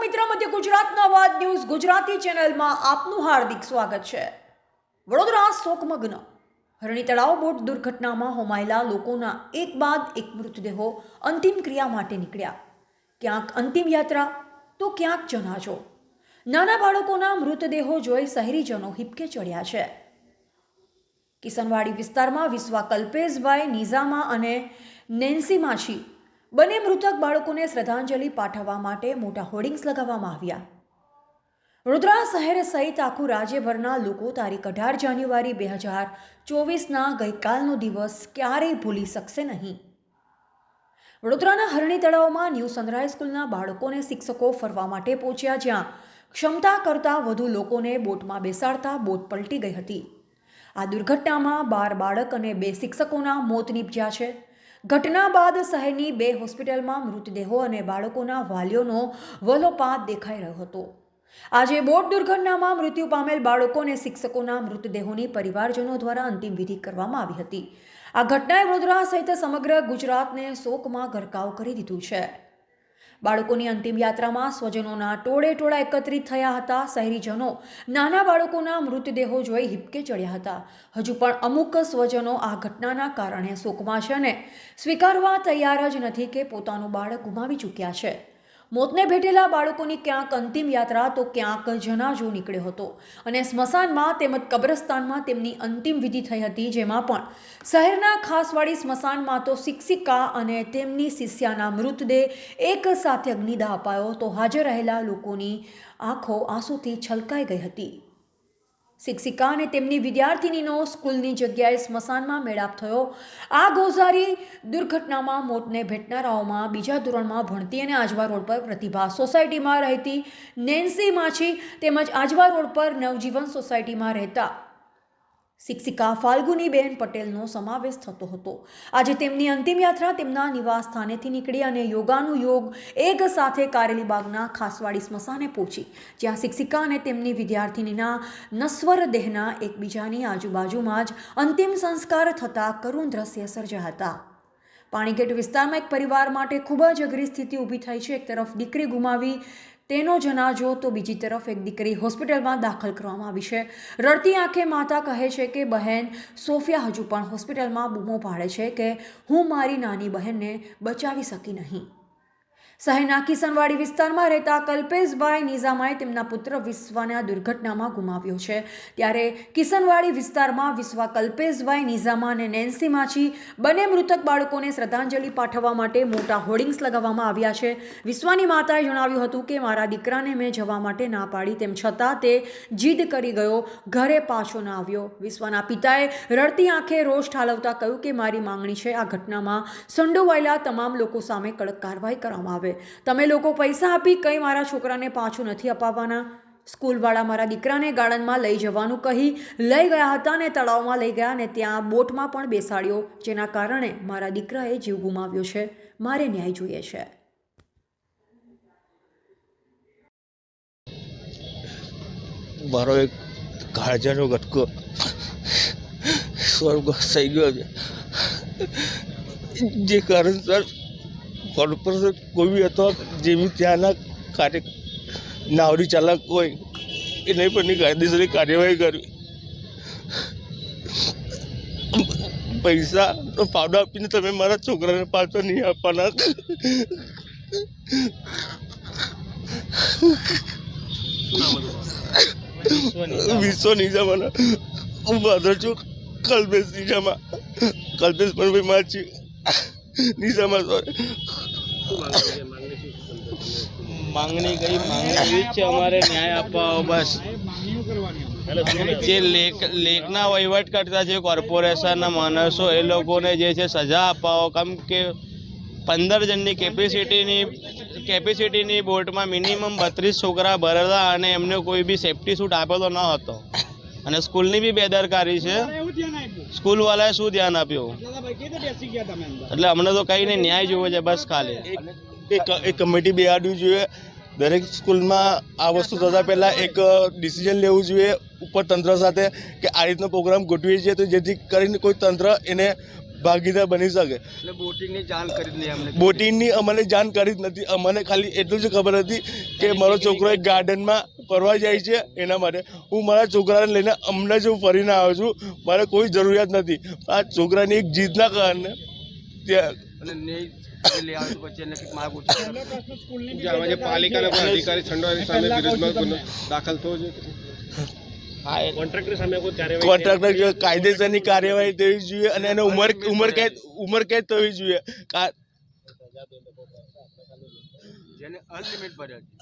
મિત્ર, મધ્ય ગુજરાતના અવાજ ન્યૂઝ ગુજરાતી ચેનલમાં આપનું હાર્દિક સ્વાગત છે. વડોદરા શોકમગ્ન. હરણી તળાવ બોટ દુર્ઘટનામાં હોમાયેલા લોકોના એક બાદ એક મૃતદેહો અંતિમ ક્રિયા માટે નીકળ્યા. ક્યાંક અંતિમ યાત્રા, તો ક્યાંક જનાજો નાના બાળકોના મૃતદેહો જોઈ શહેરીજનો હિપકે ચડ્યા છે. કિસનવાડી વિસ્તારમાં વિશ્વા કલ્પેશભાઈ નિઝામા અને નેન્સી માછી બંને મૃતક બાળકોને શ્રદ્ધાંજલિ પાઠવવા માટે મોટા હોર્ડિંગ્સ લગાવવામાં આવ્યા. વડોદરા શહેર સહિત આખું રાજ્યભરના લોકો તારીખ અઢાર જાન્યુઆરી બે હજાર ચોવીસના ગઈકાલનો દિવસ ક્યારેય ભૂલી શકશે નહીં. વડોદરાના હરણી તળાવમાં ન્યૂ સનરાઈઝ સ્કૂલના બાળકોને શિક્ષકો ફરવા માટે પહોંચ્યા જ્યાં ક્ષમતા કરતાં વધુ લોકોને બોટમાં બેસાડતા બોટ પલટી ગઈ હતી. આ દુર્ઘટનામાં બાર બાળક અને બે શિક્ષકોના મોત નીપજ્યા છે. ઘટના બાદ શહેરની બે હોસ્પિટલમાં મૃતદેહો અને બાળકોના વાલીઓનો વલોપાત દેખાઈ રહ્યો હતો. આજે બોટ દુર્ઘટનામાં મૃત્યુ પામેલ બાળકો અને શિક્ષકોના મૃતદેહોની પરિવારજનો દ્વારા અંતિમ વિધિ કરવામાં આવી હતી. આ ઘટનાએ વડોદરા સહિત સમગ્ર ગુજરાતને શોકમાં ગરકાવ કરી દીધું છે. બાળકોની અંતિમ યાત્રામાં સ્વજનોના ટોળે ટોળા એકત્રિત થયા હતા. શહેરીજનો નાના બાળકોના મૃતદેહો જોઈ હિપકે ચડ્યા હતા. હજુ પણ અમુક સ્વજનો આ ઘટનાના કારણે શોકમાં છે અને સ્વીકારવા તૈયાર જ નથી કે પોતાનું બાળક ગુમાવી ચૂક્યા છે. મોતને ભેટેલા બાળકોની ક્યાંક અંતિમ યાત્રા તો ક્યાંક જનાજો નીકળ્યો હતો. અને સ્મશાનમાં તેમજ કબ્રસ્તાનમાં તેમની અંતિમ વિધિ થઈ હતી, જેમાં પણ શહેરના ખાસવાડી સ્મશાનમાં તો શિક્ષિકા અને તેમની શિષ્યાના મૃતદેહ એક સાથે અગ્નિદાહ અપાયો તો હાજર રહેલા લોકોની આંખો આંસુથી છલકાઈ ગઈ હતી. શિક્ષિકા અને તેમની વિદ્યાર્થિનીનો સ્કૂલની જગ્યાએ સ્મશાનમાં મેળાપ થયો. આ ગોઝારી દુર્ઘટનામાં મોતને ભેટનારાઓમાં બીજા ધોરણમાં ભણતી અને આજવા રોડ પર પ્રતિભા સોસાયટીમાં રહેતી નેન્સી માછી તેમજ આજવા રોડ પર નવજીવન સોસાયટીમાં રહેતા શિક્ષિકા ફાલ્ગુનીબેન પટેલનો સમાવેશ થતો હતો. આજે તેમની અંતિમ યાત્રા તેમના નિવાસ સ્થાનેથી નીકળી અને યોગાનું યોગ એક સાથે કારેલીબાગના ખાસવાડી સ્મશાને પહોંચી, જ્યાં શિક્ષિકા અને તેમની વિદ્યાર્થિનીના નસ્વર દેહના એકબીજાની આજુબાજુમાં જ અંતિમ સંસ્કાર થતા કરુણ દ્રશ્ય સર્જા હતા. પાણીગેટ વિસ્તારમાં એક પરિવાર માટે ખૂબ જ અઘરી સ્થિતિ ઊભી થઈ છે. એક તરફ દીકરી ગુમાવી તેનો જનાજો તો બીજી તરફ એક દીકરી હોસ્પિટલમાં દાખલ કરવામાં આવી છે. રડતી આંખે માતા કહે છે કે, બહેન, સોફિયા હજુ પણ હોસ્પિટલમાં બૂમો પાડે છે કે હું મારી નાની બહેનને બચાવી શકી નહીં. શહેરના કિસનવાડી વિસ્તારમાં રહેતા કલ્પેશભાઈ નિઝામાએ તેમના પુત્ર વિશ્વાને આ દુર્ઘટનામાં ગુમાવ્યો છે. ત્યારે કિસનવાડી વિસ્તારમાં વિશ્વા કલ્પેશભાઈ નિઝામા અને નેન્સી માછી બંને મૃતક બાળકોને શ્રદ્ધાંજલિ પાઠવવા માટે મોટા હોર્ડિંગ્સ લગાવવામાં આવ્યા છે. વિશ્વાની માતાએ જણાવ્યું હતું કે, મારા દીકરાને મેં જવા માટે ના પાડી, તેમ છતાં તે જીદ કરી ગયો, ઘરે પાછો ના આવ્યો. વિશ્વાના પિતાએ રડતી આંખે રોષ ઠાલવતા કહ્યું કે, મારી માંગણી છે આ ઘટનામાં સંડોવાયેલા તમામ લોકો સામે કડક કાર્યવાહી કરવામાં આવે. તમે લોકો પૈસા આપી કંઈ મારા છોકરાને પાછું નથી અપાવવાના? સ્કૂલવાળા મારા દીકરાને ગાર્ડનમાં લઈ જવાનું કહી લઈ ગયા હતા ને તળાવમાં લઈ ગયા ને ત્યાં બોટમાં પણ બેસાડ્યો, જેના કારણે મારા દીકરાએ જીવ ગુમાવ્યો છે. મારે ન્યાય જોઈએ છે. મારો એક કાળજાનો ગટકો સ્વર્ગ થઈ ગયો છે. જે કારણસર કોર્પોરેશન કોઈ બી અથવા જે બી ત્યાંના કાર્ય, નાવડી ચાલક હોય એને પરની કાયદેસરની કાર્યવાહી કરવી. પૈસા પાવડર આપીને તમે મારા છોકરાને પાછો નહીં આપવાના. વિશ્વ નિજામાના હું બાંધો છું. કલ્પેશ નિજામા કલ્પેશ પણ ભાઈ માછી નિજામા સોરી માંગણી કઈ માંગણી છે અમારે ન્યાય અપાવો બસ. જે લેક લેકના વહીવટ કરતા જે કોર્પોરેશનના માણસો, એ લોકોને જે છે સજા અપાવો. કેમ કે પંદર જણની કેપેસિટીની કેપેસિટીની બોટમાં મિનિમમ બત્રીસ છોકરા ભરેલા અને એમને કોઈ બી સેફટી સૂટ આપેલો ન હતો. અને સ્કૂલની બી બેદરકારી છે. સ્કૂલવાળાએ શું ધ્યાન આપ્યું? એટલે અમને તો કઈ નહીં ન્યાય જોવો છે બસ ખાલી. એક એક કમિટી બેહાડવી જોઈએ. દરેક સ્કૂલમાં આ વસ્તુ થતાં પહેલાં એક ડિસિઝન લેવું જોઈએ ઉપર તંત્ર સાથે કે આ રીતનો પ્રોગ્રામ ગોઠવીએ છીએ તો જેથી કરીને કોઈ તંત્ર એને ભાગીદાર બની શકે. બોટિંગની બોટિંગની જાણ કરી અમને. જાણકારી જ નથી. અમને ખાલી એટલું જ ખબર હતી કે મારો છોકરો એક ગાર્ડનમાં ફરવા જાય છે એના માટે. હું મારા છોકરાને લઈને હમણાં જ હું ફરીને આવ્યો છું. મારે કોઈ જરૂરિયાત નથી. આ છોકરાની એક જીદના કારણે ત્યાં પાલિકાના અધિકારી સામે વિરુદ્ધમાં દાખલ કોન્ટ્રાક્ટર કાયદેસરની કાર્યવાહી થવી જોઈએ અને એને ઉમર ઉમર કેદ ઉંમર કેદ થવી જોઈએ. જેને અનલિમિટ ભર્યા છે.